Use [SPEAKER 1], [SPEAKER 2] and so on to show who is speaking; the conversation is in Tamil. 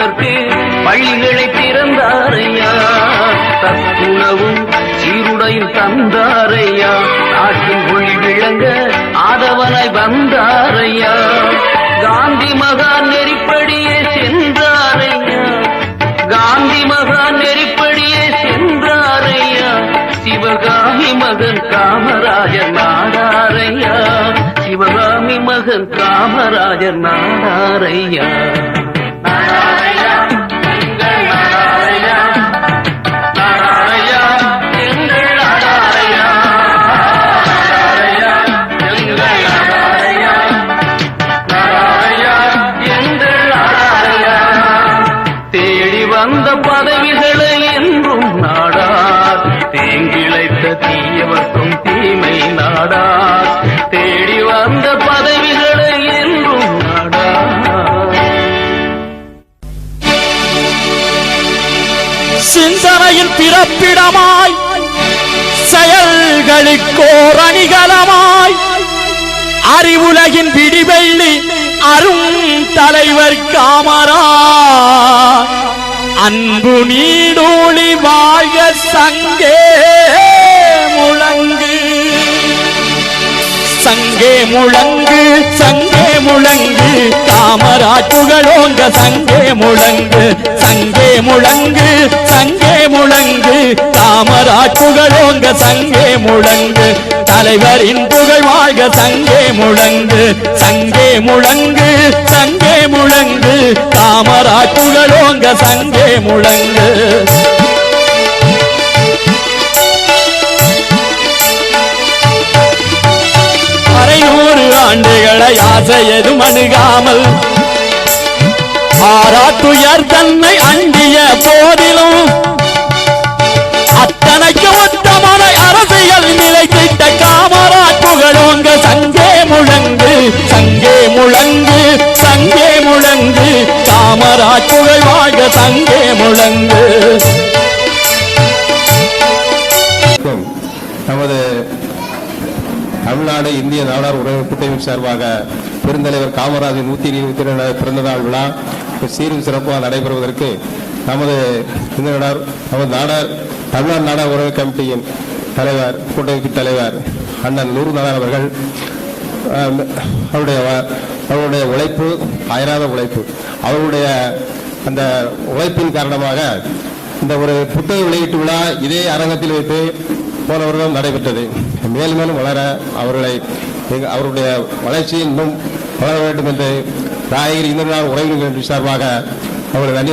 [SPEAKER 1] அதற்கு பள்ளிகளை திறந்தாரையா? தத்துணவும் சீருடையும் தந்தாரையா? நாட்டின் ஒளி விளங்க ஆதவனாய் வந்தாரையா? காந்தி மகா நெறிப்படியே சென்றாரையா? காந்தி மகா நெறிப்படியே சென்றாரையா? சிவகாமி மகன் காமராஜர் நாடாரையா? சிவகாமி மகன் காமராஜர் நாடாரையா, வந்த தீயவர்க்கும் தீமை நாடா. தேடி வந்த பதவிகளை என்றும் நாடா.
[SPEAKER 2] சிந்தனையின் பிறப்பிடமாய் செயல்களுக்கோர் அணிகலமாய் அறிவுலகின் விடிவெள்ளி அரும் தலைவர் காமரா. அன்பு நீடோழி வாழ்க சங்கே. முழங்கு சங்கே முழங்கு. காமராட்டுகளோங்க சங்கே முழங்கு. சங்கே முழங்கு சங்கே முழங்கு. காமராட்டுகளோங்க சங்கே முழங்கு. தலைவரின் புகழ் வாழ்க சங்கே முழங்கு. சங்கே முழங்கு சங்கே முழங்கு. காமராட்டுகளோங்க சங்கே முழங்கு. ஆண்டுகளை அணுகாமல் ஆராத்துயர் தன்னை அண்டிய போதிலும் அத்தனைக்கு உத்தமன அரசியல் நிலைத்திட்ட காமராஜ் புகழோங்க சங்கே முழங்கு சங்கே முழங்கு சங்கே முழங்கு. காமராஜ் புகழ் வாழ்க சங்கே முழங்கு.
[SPEAKER 3] தமிழ்நாடு இந்திய நாடார் உறவு கூட்டமைப்பு சார்பாக பெருந்தலைவர் காமராஜர் நூத்தி இருபத்தி ரெண்டு பிறந்த நாள் விழா சீரும் சிறப்பாக நடைபெறுவதற்கு நமது இந்த நாடார் நமது நாடார் தமிழ்நாடு நாடார் உறவு கமிட்டியின் தலைவர் கூட்டமைப்பு தலைவர் அண்ணன் நூறு நாடார் அவர்கள் அவருடைய அவருடைய உழைப்பு அயராத உழைப்பு அவருடைய அந்த உழைப்பின் காரணமாக இந்த ஒரு புத்தக வெளியீட்டு விழா இதே அரங்கத்தில் வைத்து போன வருடம் நடைபெற்றது. மேலும் மேலும் வளர அவர்களை அவருடைய வளர்ச்சி இன்னும் வளர வேண்டும் என்று ராயகிரி இன்னொரு நாள் உறவினர்கள் சார்பாக அவர்கள் நன்றி